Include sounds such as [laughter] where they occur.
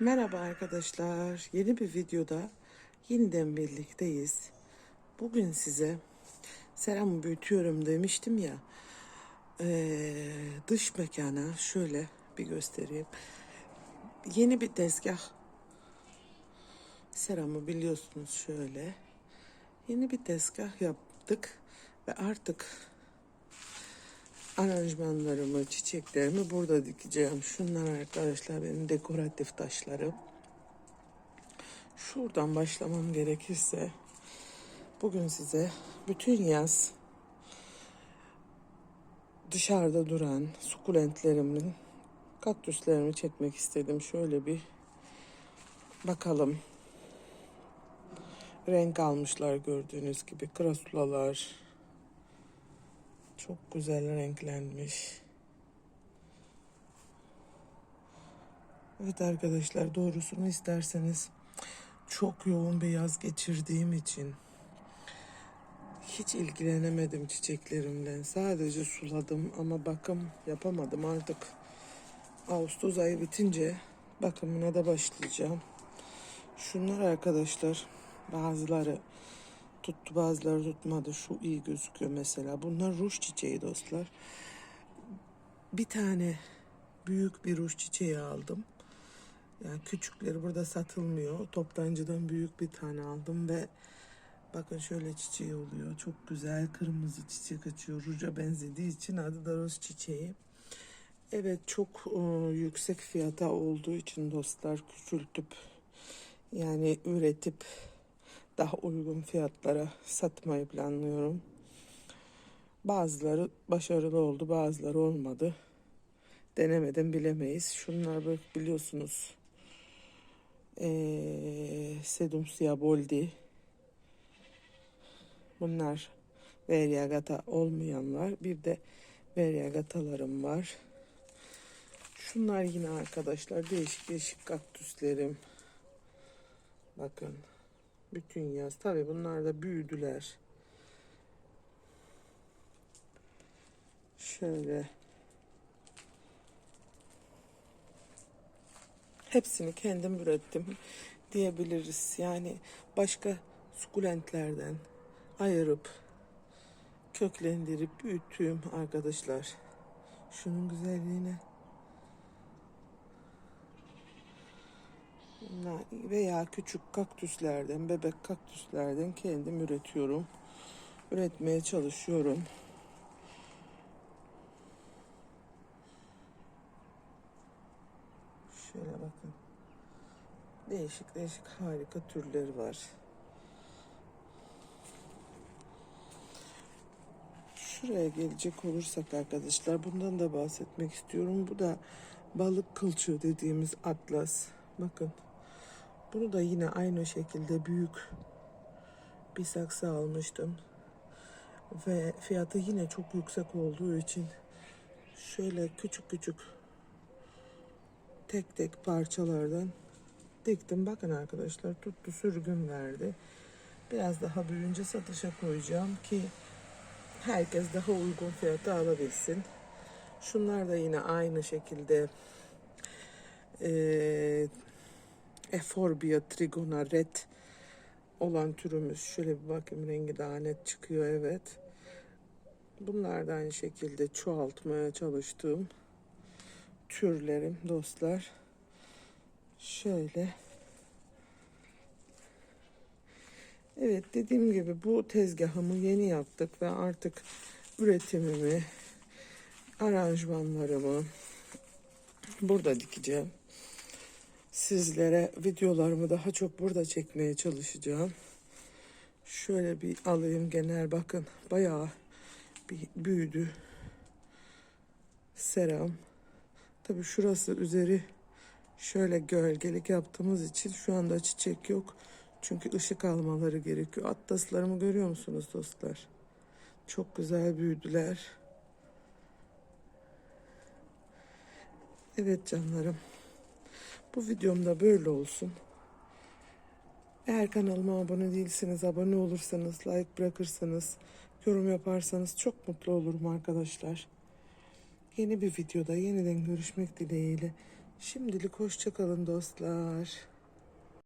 Merhaba arkadaşlar. Yeni bir videoda yeniden birlikteyiz. Bugün size seramı büyütüyorum demiştim ya. Ee, dış mekana şöyle bir göstereyim. Yeni bir tezgah. Seramı biliyorsunuz şöyle. Yeni bir tezgah yaptık ve artık aranjmanlarımı, çiçeklerimi burada dikeceğim. Şunlar arkadaşlar benim dekoratif taşlarım. Şuradan başlamam gerekirse bugün size bütün yaz dışarıda duran sukulentlerimin kaktüslerimi çekmek istedim. Şöyle bir bakalım. Renk almışlar gördüğünüz gibi. Krasulalar, çok güzel renklenmiş. Evet arkadaşlar doğrusunu isterseniz çok yoğun bir yaz geçirdiğim için hiç ilgilenemedim çiçeklerimle. Sadece suladım ama bakım yapamadım artık. Ağustos ayı bitince bakımına da başlayacağım. Şunlar arkadaşlar bazıları tuttu bazıları tutmadı. Şu iyi gözüküyor mesela. Bunlar ruj çiçeği dostlar. Bir tane büyük bir ruj çiçeği aldım. Yani küçükleri burada satılmıyor. Toptancıdan büyük bir tane aldım ve bakın şöyle çiçeği oluyor. Çok güzel kırmızı çiçek açıyor. Ruja benzediği için adı da roz çiçeği. Evet çok e, yüksek fiyata olduğu için dostlar küçültüp yani üretip daha uygun fiyatlara satmayı planlıyorum. Bazıları başarılı oldu, bazıları olmadı. Denemeden bilemeyiz. Şunlar biliyorsunuz. Ee, Sedum Siaboldi. Bunlar Variegata olmayanlar. Bir de Variegatalarım var. Şunlar yine arkadaşlar değişik değişik kaktüslerim. Bakın. Bütün yaz. Tabii bunlar da büyüdüler. Şöyle. Hepsini kendim ürettim [laughs] diyebiliriz. Yani başka sukulentlerden ayırıp köklendirip büyüttüğüm arkadaşlar. Şunun güzelliğine. Veya küçük kaktüslerden, bebek kaktüslerden kendim üretiyorum. Üretmeye çalışıyorum. Şöyle bakın. Değişik değişik harika türleri var. Şuraya gelecek olursak arkadaşlar bundan da bahsetmek istiyorum. Bu da balık kılçığı dediğimiz atlas. Bakın. Bunu da yine aynı şekilde büyük bir saksı almıştım. Ve fiyatı yine çok yüksek olduğu için şöyle küçük küçük tek tek parçalardan diktim. Bakın arkadaşlar tuttu sürgün verdi. Biraz daha büyüyünce satışa koyacağım ki herkes daha uygun fiyata alabilsin. Şunlar da yine aynı şekilde e, Eforbia trigona red olan türümüz. Şöyle bir bakayım rengi daha net çıkıyor evet. Bunlar da aynı şekilde çoğaltmaya çalıştığım türlerim dostlar. Şöyle. Evet dediğim gibi bu tezgahımı yeni yaptık ve artık üretimimi, aranjmanlarımı burada dikeceğim sizlere videolarımı daha çok burada çekmeye çalışacağım. Şöyle bir alayım genel bakın bayağı bir büyüdü. Seram. Tabi şurası üzeri şöyle gölgelik yaptığımız için şu anda çiçek yok. Çünkü ışık almaları gerekiyor. Atlaslarımı görüyor musunuz dostlar? Çok güzel büyüdüler. Evet canlarım. Bu videomda böyle olsun. Eğer kanalıma abone değilseniz, abone olursanız, like bırakırsanız, yorum yaparsanız çok mutlu olurum arkadaşlar. Yeni bir videoda yeniden görüşmek dileğiyle. Şimdilik hoşça kalın dostlar.